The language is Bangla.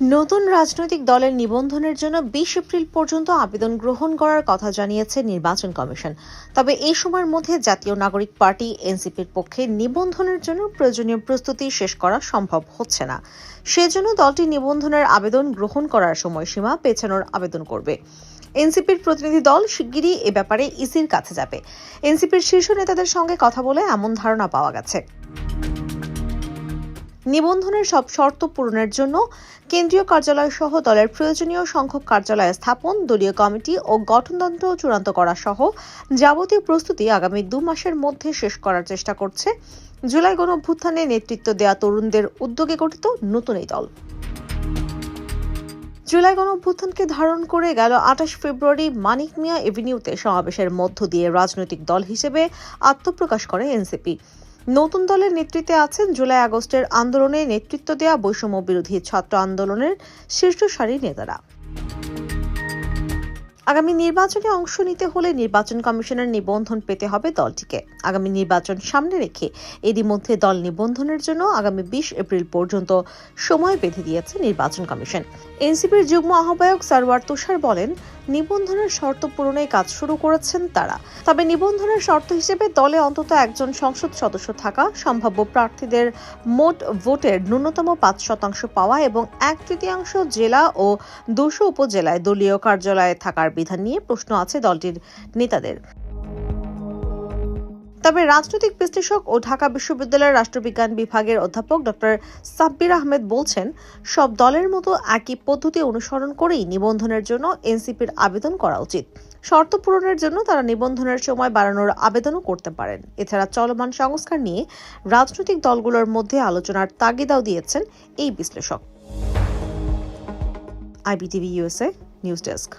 নতুন রাজনৈতিক দলের নিবন্ধনের জন্য বিশ এপ্রিল পর্যন্ত আবেদন গ্রহণ করার কথা জানিয়েছে নির্বাচন কমিশন। তবে এই সময়ের মধ্যে জাতীয় নাগরিক পার্টি, এনসিপির পক্ষে নিবন্ধনের জন্য প্রয়োজনীয় প্রস্তুতি শেষ করা সম্ভব হচ্ছে না। সেজন্য দলটি নিবন্ধনের আবেদন গ্রহণ করার সময়সীমা পেছানোর আবেদন করবে। এনসিপির প্রতিনিধি দল শিগগিরই এ ব্যাপারে ইসির কাছে যাবে। এনসিপির শীর্ষ নেতাদের সঙ্গে কথা বলে এমন ধারণা পাওয়া গেছে। নিবন্ধনের সব শর্ত পূরণের জন্য কেন্দ্রীয় কার্যালয় সহ দলের প্রয়োজনীয় সংখ্যক কার্যালয় স্থাপন, দলীয় কমিটি ও গঠনতন্ত্র চূড়ান্ত করা সহ যাবতীয় প্রস্তুতি আগামী দু মাসের মধ্যে শেষ করার চেষ্টা করছে। জুলাই গণ অভ্যুত্থানে নেতৃত্ব দেয়া তরুণদের উদ্যোগে গঠিত নতুন এই দল। জুলাই গণ অভ্যুত্থানকে ধারণ করে গেল আঠাশ ফেব্রুয়ারি মানিক মিয়া এভিনিউতে সমাবেশের মধ্য দিয়ে রাজনৈতিক দল হিসেবে আত্মপ্রকাশ করে এনসিপি। নতুন দলের নেতৃত্বে আছেন জুলাই আগস্টের আন্দোলনে নেতৃত্ব দেওয়া বৈষম্য বিরোধী ছাত্র আন্দোলনের শীর্ষ সারির নেতারা। আগামী নির্বাচনে অংশ নিতে হলে নির্বাচন কমিশনের নিবন্ধন পেতে হবে দলটিকে। আগামী নির্বাচন সামনে রেখে এরই মধ্যে দল নিবন্ধনের জন্য আগামী বিশ এপ্রিল পর্যন্ত সময় বেঁধে দিয়েছে নির্বাচন কমিশন। এনসিপির যুগ্ম আহ্বায়ক সারওয়ার তুষার বলেন নিবন্ধনের শর্ত পূরণে কাজ শুরু করেছেন তারা। তবে নিবন্ধনের শর্ত হিসেবে দলে অন্তত একজন সংসদ সদস্য থাকা সম্ভাব্য প্রার্থীদের মোট ভোটের ন্যূনতম পাঁচ শতাংশ পাওয়া এবং এক তৃতীয়াংশ জেলা ও দুশো উপজেলায় দলীয় কার্যালয়ে থাকার বিধান নিয়ে প্রশ্ন আছে দলটির নেতাদের। তবে রাজনৈতিক বিশ্লেষক ও ঢাকা বিশ্ববিদ্যালয়ের রাষ্ট্রবিজ্ঞান বিভাগের অধ্যাপক ডক্টর সাব্বির আহমেদ বলছেন, সব দলের মতো একই পদ্ধতি অনুসরণ করেই নিবন্ধনের জন্য এনসিপির আবেদন করা উচিত। শর্ত পূরণের জন্য তারা নিবন্ধনের সময় বাড়ানোর আবেদনও করতে পারেন। এছাড়া চলমান সংস্কার নিয়ে রাজনৈতিক দলগুলোর মধ্যে আলোচনার তাগিদাও দিয়েছেন এই বিশ্লেষক। IBTV USA news desk.